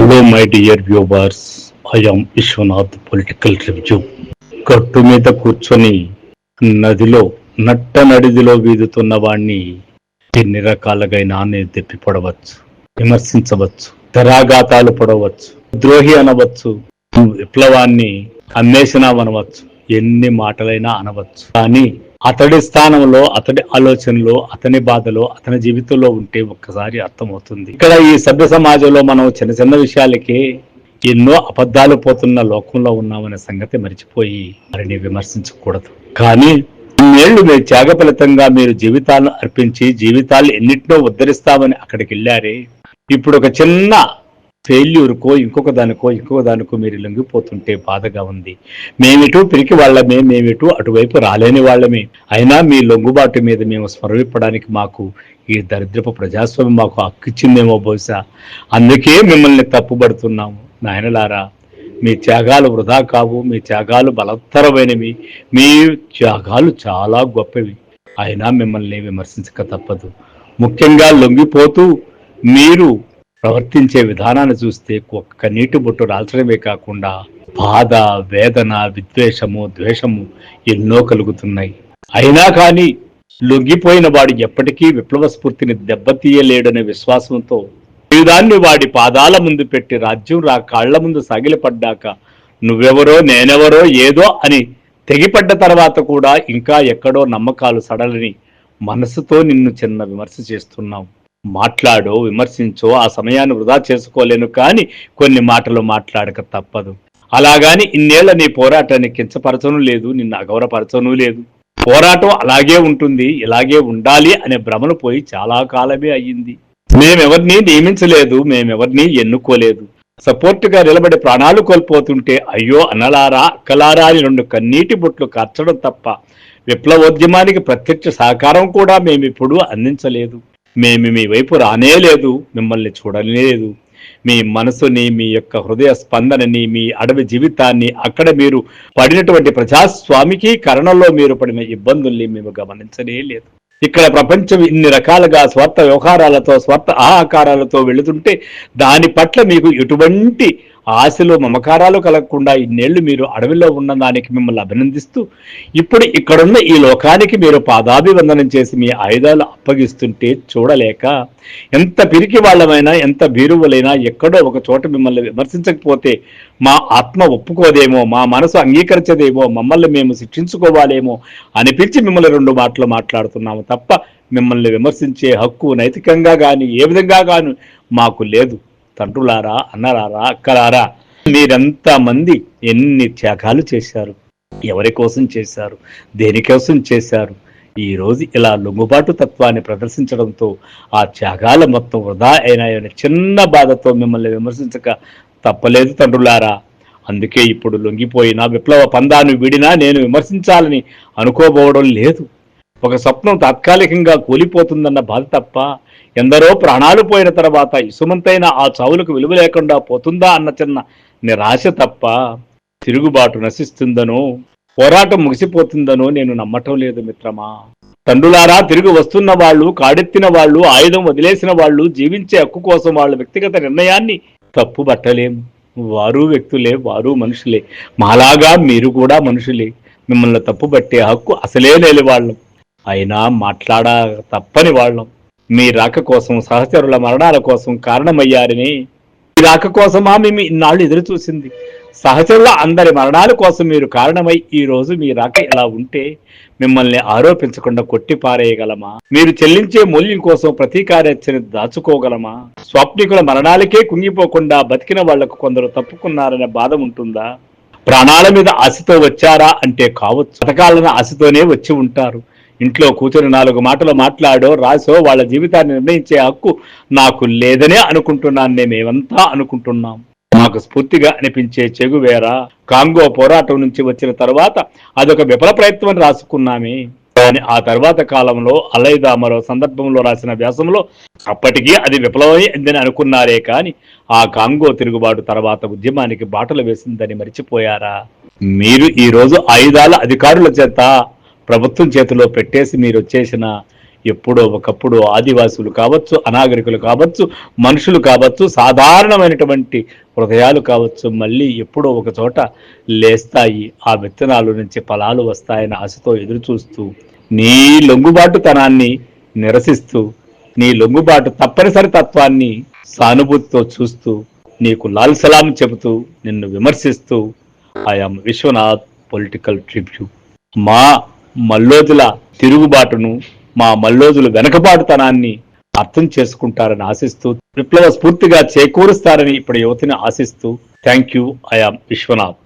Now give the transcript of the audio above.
My dear viewers I'm Vishwanath political review గట్టు మీద కూర్చొని నదిలో నట్ట నడిదిలో వీదుతున్న వాణ్ణి ఎన్ని రకాలుగైనా నేను తెప్పిపడవచ్చు విమర్శించవచ్చు తెరాఘాతాలు పడవచ్చు ద్రోహి అనవచ్చు విప్లవాన్ని అన్వేషణమనవచ్చు ఎన్ని మాటలైనా అనవచ్చు. కానీ అతడి స్థానంలో అతడి ఆలోచనలో అతని బాధలో అతని జీవితంలో ఉంటే ఒక్కసారి అర్థమవుతుంది. ఇక్కడ ఈ సభ్య సమాజంలో మనం చిన్న చిన్న విషయాలకే ఎన్నో అబద్ధాలు పోతున్న లోకంలో ఉన్నామనే సంగతి మర్చిపోయి వారిని విమర్శించకూడదు. కానీ ఇన్నేళ్ళు మీరు త్యాగ ఫలితంగా మీరు జీవితాలను అర్పించి జీవితాలు ఎన్నిటినో ఉద్ధరిస్తామని అక్కడికి వెళ్ళారే. ఇప్పుడు ఒక చిన్న ఫెయిల్యూర్కో ఇంకొక దానికో ఇంకొక దానికో మీరు లొంగిపోతుంటే బాధగా ఉంది. మేమిటు పిరికి వాళ్ళమే మేమిటు అటువైపు రాలేని వాళ్ళమే. అయినా మీ లొంగుబాటు మీద మేము స్మరవిప్పడానికి మాకు ఈ దరిద్రపు ప్రజాస్వామ్యం మాకు హక్కిచ్చిందేమో బహుశా. అందుకే మిమ్మల్ని తప్పుపడుతున్నాము నాయనలారా మీ త్యాగాలు వృధా కావు మీ త్యాగాలు బలత్తరమైనవి మీ త్యాగాలు చాలా గొప్పవి. అయినా మిమ్మల్ని విమర్శించక తప్పదు. ముఖ్యంగా లొంగిపోతూ మీరు ప్రవర్తించే విధానాన్ని చూస్తే ఒక్క నీటి బొట్టు రాల్చడమే కాకుండా బాధ వేదన విద్వేషము ద్వేషము ఎన్నో కలుగుతున్నాయి. అయినా కానీ లొంగిపోయిన వాడు ఎప్పటికీ విప్లవ స్ఫూర్తిని దెబ్బతీయలేడనే విశ్వాసంతో దాన్ని వాడి పాదాల ముందు పెట్టి రాజ్యం రా కాళ్ళ ముందు సాగిలపడ్డాక నువ్వెవరో నేనెవరో ఏదో అని తెగిపడ్డ తర్వాత కూడా ఇంకా ఎక్కడో నమ్మకాలు సడలని మనసుతో నిన్ను చిన్న విమర్శ చేస్తున్నావు మాట్లాడో విమర్శించో ఆ సమయాన్ని వృధా చేసుకోలేను కానీ కొన్ని మాటలు మాట్లాడక తప్పదు. అలాగాని ఇన్నేళ్ళ నీ పోరాటాన్ని కించపరచను లేదు నిన్ను అగౌరపరచను లేదు. పోరాటం అలాగే ఉంటుంది ఇలాగే ఉండాలి అనే భ్రమను పోయి చాలా కాలమే అయ్యింది. మేమెవరిని నియమించలేదు మేమెవరిని ఎన్నుకోలేదు. సపోర్టుగా నిలబడి ప్రాణాలు కోల్పోతుంటే అయ్యో అనలారా అక్కలారా అని రెండు కన్నీటి బొట్లు కార్చడం తప్ప విప్లవోద్యమానికి ప్రత్యక్ష సహకారం కూడా మేమిప్పుడు అందించలేదు. మేము మీ వైపు రానే లేదు మిమ్మల్ని చూడలేదు మీ మనసుని మీ యొక్క హృదయ స్పందనని మీ అడవి జీవితాన్ని అక్కడ మీరు పడినటువంటి ప్రజాస్వామికి కరణంలో మీరు పడిన ఇబ్బందుల్ని మేము గమనించనే లేదు. ఇక్కడ ప్రపంచం ఇన్ని రకాలుగా స్వార్థ వ్యవహారాలతో స్వార్థ ఆహాకారాలతో వెళుతుంటే దాని పట్ల మీకు ఎటువంటి ఆశలు మమకారాలు కలగకుండా ఇన్నేళ్ళు మీరు అడవిలో ఉన్న దానికి మిమ్మల్ని అభినందిస్తూ ఇప్పుడు ఇక్కడున్న ఈ లోకానికి మీరు పాదాభివందనం చేసి మీ ఆయుధాలు అప్పగిస్తుంటే చూడలేక ఎంత పిరికి వాళ్ళమైనా ఎంత బీరువులైనా ఎక్కడో ఒక చోట మిమ్మల్ని విమర్శించకపోతే మా ఆత్మ ఒప్పుకోదేమో మా మనసు అంగీకరించదేమో మమ్మల్ని మేము శిక్షించుకోవాలేమో అనిపించి మిమ్మల్ని రెండు మాటలు మాట్లాడుతున్నాము తప్ప మిమ్మల్ని విమర్శించే హక్కు నైతికంగా కానీ ఏ విధంగా కానీ మాకు లేదు. తండ్రులారా అన్నలారా అక్కలారా మీరంతా మంది ఎన్ని త్యాగాలు చేశారు ఎవరి కోసం చేశారు దేనికోసం చేశారు ఈరోజు ఇలా లొంగుబాటు తత్వాన్ని ప్రదర్శించడంతో ఆ త్యాగాల మొత్తం వృధా అయినాయని చిన్న బాధతో మిమ్మల్ని విమర్శించక తప్పలేదు తండ్రులారా. అందుకే ఇప్పుడు లొంగిపోయిన విప్లవ పందాను వీడినా నేను విమర్శించాలని అనుకోబోవడం లేదు. ఒక స్వప్నం తాత్కాలికంగా కూలిపోతుందన్న బాధ తప్ప ఎందరో ప్రాణాలు పోయిన తర్వాత ఇసుమంతైన ఆ చావులకు విలువ లేకుండా పోతుందా అన్న చిన్న నిరాశ తప్ప తిరుగుబాటు నశిస్తుందనో పోరాటం ముగిసిపోతుందనో నేను నమ్మటం లేదు మిత్రమా. తండ్రులారా తిరిగి వస్తున్న వాళ్ళు కాడెత్తిన వాళ్ళు ఆయుధం వదిలేసిన వాళ్ళు జీవించే హక్కు కోసం వాళ్ళ వ్యక్తిగత నిర్ణయాన్ని తప్పు పట్టలేము వారు వ్యక్తులే వారు మనుషులే. మాలాగా మీరు కూడా మనుషులే. మిమ్మల్ని తప్పు పట్టే హక్కు అసలే లేని వాళ్ళం. అయినా మాట్లాడ తప్పని వాళ్ళం. మీ రాక కోసం సహచరుల మరణాల కోసం కారణమయ్యారని. మీ రాక కోసమా మేము ఇన్నాళ్ళు ఎదురు చూసింది. సహచరుల అందరి మరణాల కోసం మీరు కారణమై ఈ రోజు మీ రాక ఇలా ఉంటే మిమ్మల్ని ఆరోపించకుండా కొట్టి పారేయగలమా మీరు చెల్లించే మూల్యం కోసం ప్రతీకారచ్చని దాచుకోగలమా? స్వప్నికుల మరణాలకే కుంగిపోకుండా బతికిన వాళ్ళకు కొందరు తప్పుకున్నారనే బాధ ఉంటుందా? ప్రాణాల మీద ఆశతో వచ్చారా అంటే కావచ్చు. పథకాలను ఆశతోనే వచ్చి ఉంటారు. ఇంట్లో కూర్చొని నాలుగు మాటలు మాట్లాడో రాసో వాళ్ళ జీవితాన్ని నిర్ణయించే హక్కు నాకు లేదనే అనుకుంటున్నాను. మేమేమంతా అనుకుంటున్నాం? మాకు స్ఫూర్తిగా అనిపించే చెగువేరా కాంగో పోరాటం నుంచి వచ్చిన తర్వాత అదొక విఫల ప్రయత్నం రాసుకున్నామే. కానీ ఆ తర్వాత కాలంలో అలైదా మరో సందర్భంలో రాసిన వ్యాసంలో అప్పటికీ అది విఫలమైందని అనుకున్నారే కానీ ఆ కాంగో తిరుగుబాటు తర్వాత ఉద్యమానికి బాటలు వేసిందని మర్చిపోయారా? మీరు ఈరోజు ఆయుధాల అధికారుల చేత ప్రభుత్వం చేతిలో పెట్టేసి మీరు వచ్చేసిన ఎప్పుడో ఒకప్పుడు ఆదివాసులు కావచ్చు అనాగరికులు కావచ్చు మనుషులు కావచ్చు సాధారణమైనటువంటి హృదయాలు కావచ్చు మళ్ళీ ఎప్పుడో ఒక చోట లేస్తాయి. ఆ విత్తనాలు నుంచి ఫలాలు వస్తాయని ఆశతో ఎదురుచూస్తూ నీ లొంగుబాటుతనాన్ని నిరసిస్తూ నీ లొంగుబాటు తప్పనిసరి తత్వాన్ని సానుభూతితో చూస్తూ నీకు లాల్ సలాం చెబుతూ నిన్ను విమర్శిస్తూ ఐఎమ్ విశ్వనాథ్ పొలిటికల్ ట్రిబ్యూ మా మల్లోజుల తిరుగుబాటును మా మల్లోజుల వెనకబాటుతనాన్ని అర్థం చేసుకుంటారని ఆశిస్తూ విప్లవ స్ఫూర్తిగా చేకూరుస్తారని ఇప్పుడు యువతిని ఆశిస్తూ థ్యాంక్ యూ ఐఆమ్ విశ్వనాథ్.